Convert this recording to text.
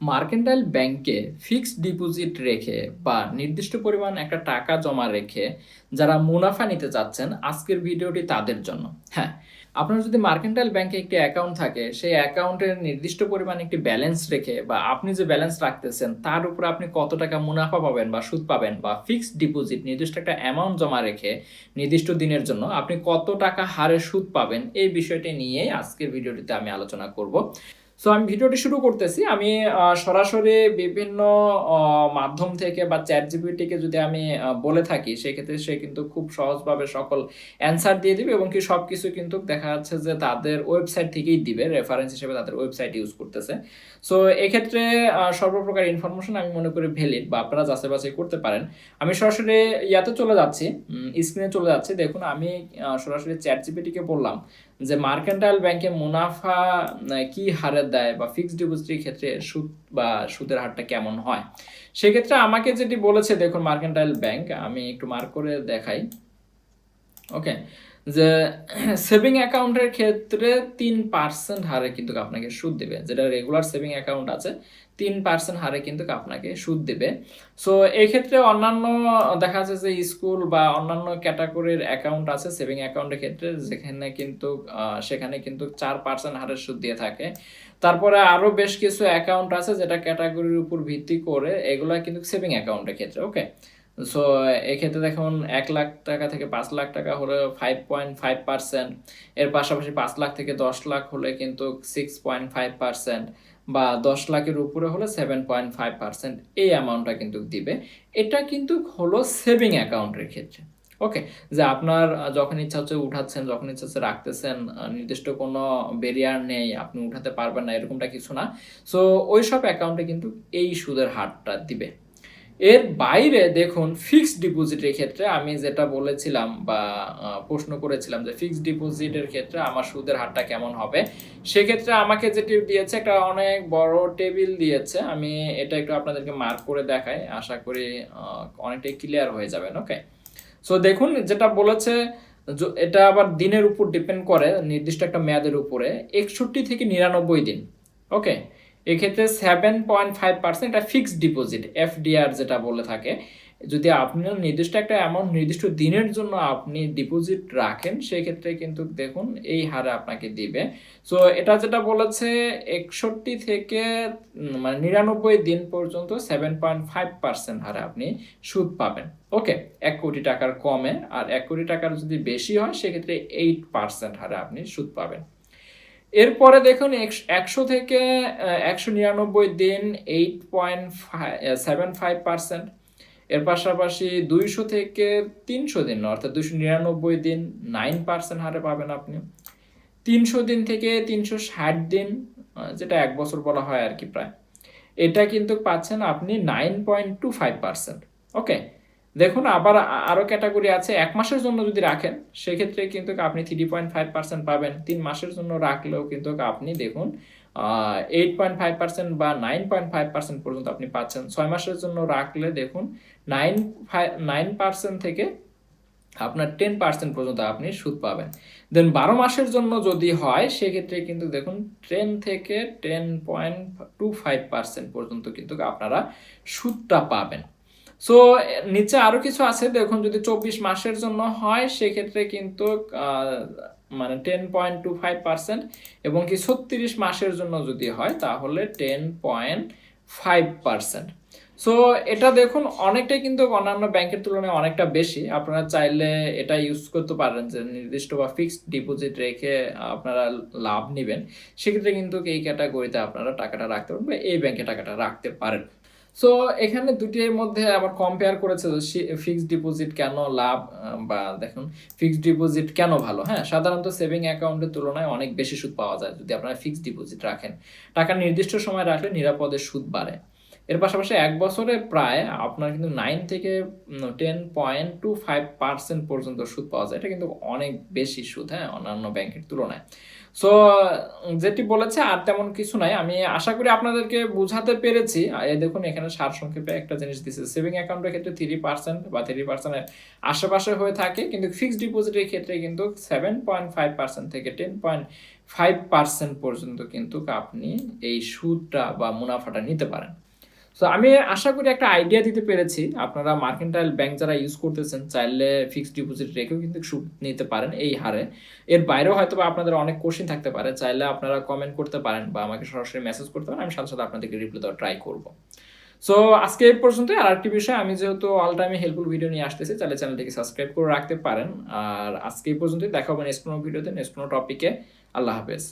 Mercantile ব্যাংকে fixed deposit রেখে বা নির্দিষ্ট পরিমাণ একটা টাকা জমা রেখে যারা মুনাফা নিতে চাচ্ছেন, আজকের ভিডিওটি তাদের জন্য। হ্যাঁ আপনার যদি মার্কেন্টাইল ব্যাংকে একটি অ্যাকাউন্ট থাকে, সেই অ্যাকাউন্টের নির্দিষ্ট পরিমাণ একটি ব্যালেন্স রেখে বা আপনি যে ব্যালেন্স রাখতেছেন, তার উপর আপনি কত টাকা মুনাফা পাবেন বা সুদ পাবেন বা ফিক্সড ডিপোজিট, নির্দিষ্ট একটা অ্যামাউন্ট জমা রেখে নির্দিষ্ট দিনের জন্য আপনি কত টাকা হারে সুদ পাবেন, এই বিষয়টি নিয়ে আজকের ভিডিওটিতে আমি আলোচনা করব। সো আমি ভিডিওটি শুরু করতেছি। আমি সরাসরি বিভিন্ন মাধ্যম থেকে বা চ্যাট জিপিটিকে যদি আমি বলে থাকি, সেক্ষেত্রে সে কিন্তু খুব সহজভাবে সকল অ্যান্সার দিয়ে দিবে এবং কি সব কিছু কিন্তু দেখা যাচ্ছে যে তাদের ওয়েবসাইট থেকেই দিবে রেফারেন্স হিসেবে তাদের ওয়েবসাইট ইউজ করতেছে। সো এক্ষেত্রে সর্বপ্রকার ইনফরমেশন আমি মনে করি ভ্যালিড বা আপনারা যাচাই বাছাই করতে পারেন। আমি সরাসরি ইয়াতে চলে যাচ্ছি স্ক্রিনে চলে যাচ্ছি। দেখুন, আমি সরাসরি চ্যাট জিপিটিকে বললাম যে মার্কেন্টাইল ব্যাংকে মুনাফা কি হারে দেয় বা ফিক্সড ডিপোজিটের ক্ষেত্রে সুদ বা সুদের হারটা কেমন হয়? সেক্ষেত্রে আমাকে যেটি বলেছে, দেখুন, মার্কেন্টাইল ব্যাংক, আমি একটু মার্ক করে দেখাই। ওকে যে সেভিং অ্যাকাউন্টের ক্ষেত্রে তিন পার্সেন্ট হারে কিন্তু আপনাকে সুদ দেবে। যেটা রেগুলার সেভিং অ্যাকাউন্ট আছে, তিন পার্সেন্ট হারে কিন্তু আপনাকে সুদ দেবে। সো এই ক্ষেত্রে অন্যান্য, দেখা যাচ্ছে যে স্কুল বা অন্যান্য ক্যাটাগরির অ্যাকাউন্ট আছে সেভিং অ্যাকাউন্টের ক্ষেত্রে, যেখানে কিন্তু সেখানে কিন্তু চার পার্সেন্ট হারে সুদ দিয়ে থাকে। তারপরে আরও বেশ কিছু অ্যাকাউন্ট আছে, যেটা ক্যাটাগরির উপর ভিত্তি করে, এগুলা কিন্তু সেভিং অ্যাকাউন্টের ক্ষেত্রে ওকে সো এক্ষেত্রে দেখুন, এক লাখ টাকা থেকে পাঁচ লাখ টাকা হলে ফাইভ পয়েন্ট ফাইভ পার্সেন্ট এর পাশাপাশি পাঁচ লাখ থেকে দশ লাখ হলে কিন্তু সিক্স পয়েন্ট ফাইভ পার্সেন্ট বা দশ লাখের উপরে হলে সেভেন পয়েন্ট ফাইভ পার্সেন্ট এই অ্যামাউন্টটা কিন্তু দিবে। এটা কিন্তু হলো সেভিং অ্যাকাউন্টের ক্ষেত্রে। ওকে যে আপনার যখন ইচ্ছা হচ্ছে উঠাচ্ছেন, যখন ইচ্ছা হচ্ছে রাখতেছেন নির্দিষ্ট কোনো বেরিয়ার নেই, আপনি উঠাতে পারবেন না, এরকমটা কিছু না। সো ওই সব অ্যাকাউন্টে কিন্তু এই সুদের হারটা দিবে। এর বাইরে দেখুন ফিক্সড ডিপোজিটের ক্ষেত্রে আমি যেটা বলেছিলাম বা প্রশ্ন করেছিলাম যে ফিক্সড ডিপোজিটের ক্ষেত্রে আমার সুদের হারটা কেমন হবে, সেক্ষেত্রে আমাকে যেটি দিয়েছে একটা অনেক বড় টেবিল দিয়েছে, আমি এটা একটু আপনাদেরকে মার্ক করে দেখাই, আশা করি অনেকটাই ক্লিয়ার হয়ে যাবেন ওকে সো দেখুন যেটা বলেছে এটা আবার দিনের উপর ডিপেন্ড করে, নির্দিষ্ট একটা মেয়াদের উপরে, একষট্টি থেকে নিরানব্বই দিন ওকে এক্ষেত্রে সেভেন পয়েন্ট ফাইভ পার্সেন্ট এটা ফিক্সড ডিপোজিট এফডিআর যেটা বলে থাকে। যদি আপনি নির্দিষ্ট একটা অ্যামাউন্ট নির্দিষ্ট দিনের জন্য আপনি ডিপোজিট রাখেন, সেক্ষেত্রে কিন্তু দেখুন এই হারে আপনাকে দিবে। সো এটা যেটা বলেছে, একষট্টি থেকে মানে নিরানব্বই দিন পর্যন্ত সেভেন পয়েন্ট ফাইভ পার্সেন্ট হারে আপনি সুদ পাবেন। ওকে এক কোটি টাকার কমে, আর এক কোটি টাকার যদি বেশি হয়, সেক্ষেত্রে এইট পার্সেন্ট হারে আপনি সুদ পাবেন। এরপরে দেখুন, একশো থেকে একশো নিরানব্বই দিন eight point seven five percent এর পাশাপাশি দুইশো থেকে তিনশো দিন, অর্থাৎ দুইশো নিরানব্বই দিন নাইন পার্সেন্ট হারে পাবেন আপনি। তিনশো দিন থেকে তিনশো ষাট দিন যেটা এক বছর বলা হয় আর কি প্রায়। এটা কিন্তু পাচ্ছেন আপনি nine point two five percent okay দেখুন, আবার আ- আরও ক্যাটাগরি আছে, এক মাসের জন্য যদি রাখেন, সেক্ষেত্রে কিন্তু আপনি থ্রি পয়েন্ট ফাইভ পার্সেন্ট পাবেন। তিন মাসের জন্য রাখলেও কিন্তু আপনি দেখুন এইট পয়েন্ট ফাইভ পার্সেন্ট বা নাইন পয়েন্ট ফাইভ পার্সেন্ট পর্যন্ত আপনি পাচ্ছেন। ছয় মাসের জন্য রাখলে দেখুন নাইন ফাইভ নাইন পার্সেন্ট থেকে আপনার টেন পার্সেন্ট পর্যন্ত আপনি সুদ পাবেন। দেন বারো মাসের জন্য যদি হয়, সেক্ষেত্রে কিন্তু দেখুন টেন থেকে ten point two five percent পর্যন্ত কিন্তু আপনারা সুদটা পাবেন। সো নিচে আরও কিছু আছে, দেখুন যদি চব্বিশ মাসের জন্য হয়, সেক্ষেত্রে কিন্তু মানে ten point two five percent এবং কি ছত্রিশ মাসের জন্য যদি হয়, তাহলে ten point five percent so এটা দেখুন অনেকটাই কিন্তু অন্যান্য ব্যাংকের তুলনায় অনেকটা বেশি। আপনারা চাইলে এটা ইউজ করতে পারেন যে নির্দিষ্ট বা ফিক্সড ডিপোজিট রেখে আপনারা লাভ নেবেন। সেক্ষেত্রে কিন্তু এই ক্যাটাগরিতে আপনারা টাকাটা রাখতে পারেন বা এই ব্যাংকে টাকাটা রাখতে পারেন। সো এখানে দুটির মধ্যে আবার কম্পেয়ার করেছে ফিক্সড ডিপোজিট কেন লাভ বা দেখুন ফিক্সড ডিপোজিট কেন ভালো? হ্যাঁ সাধারণত সেভিং অ্যাকাউন্টের তুলনায় অনেক বেশি সুদ পাওয়া যায় যদি আপনারা ফিক্সড ডিপোজিট রাখেন। টাকা নির্দিষ্ট সময় রাখলে নিরাপদে সুদ বাড়ে। এর পাশাপাশি এক বছরে প্রায় আপনার কিন্তু নাইন থেকে ten point two five percent পর্যন্ত সুদ পাওয়া যায়। এটা কিন্তু অনেক বেশি সুদ হ্যাঁ অন্যান্য ব্যাংকের তুলনায়। সো যেটি বলেছে আর তেমন কিছু নাই। আমি আশা করি আপনাদেরকে বুঝাতে পেরেছি। দেখুন, এখানে সার সংক্ষেপে একটা জিনিস দিচ্ছে সেভিং অ্যাকাউন্টের ক্ষেত্রে থ্রি পার্সেন্ট বা থ্রি পার্সেন্টের আশেপাশে হয়ে থাকে। কিন্তু ফিক্সড ডিপোজিটের ক্ষেত্রে কিন্তু সেভেন পয়েন্ট ফাইভ পার্সেন্ট থেকে টেন পয়েন্ট ফাইভ পার্সেন্ট পর্যন্ত কিন্তু আপনি এই সুদটা বা মুনাফাটা নিতে পারেন। সো আমি আশা করি একটা আইডিয়া দিতে পেরেছি। আপনারা মার্কেন্টাইল ব্যাংক যারা ইউজ করতেছেন, চাইলে ফিক্সড ডিপোজিট রেখেও কিন্তু সুদ নিতে পারেন এই হারে। এর বাইরেও হয়তো আপনাদের অনেক কোশ্চেন থাকতে পারে, চাইলে আপনারা কমেন্ট করতে পারেন বা আমাকে সরাসরি মেসেজ করতে পারেন, আমি সাথে সাথে আপনাদেরকে রিপ্লাই দেওয়ার ট্রাই করব। সো আজকে এই পর্যন্ত আর একটি বিষয়, আমি যেহেতু অল টাইমে হেল্পফুল ভিডিও নিয়ে আসতেছি, চাইলে চ্যানেলটিকে সাবস্ক্রাইব করে রাখতে পারেন। আর আজকে এই পর্যন্তই। দেখা হবে নেক্সট কোনো ভিডিওতে নেক্সট কোনো টপিকে আল্লাহ হাফেজ।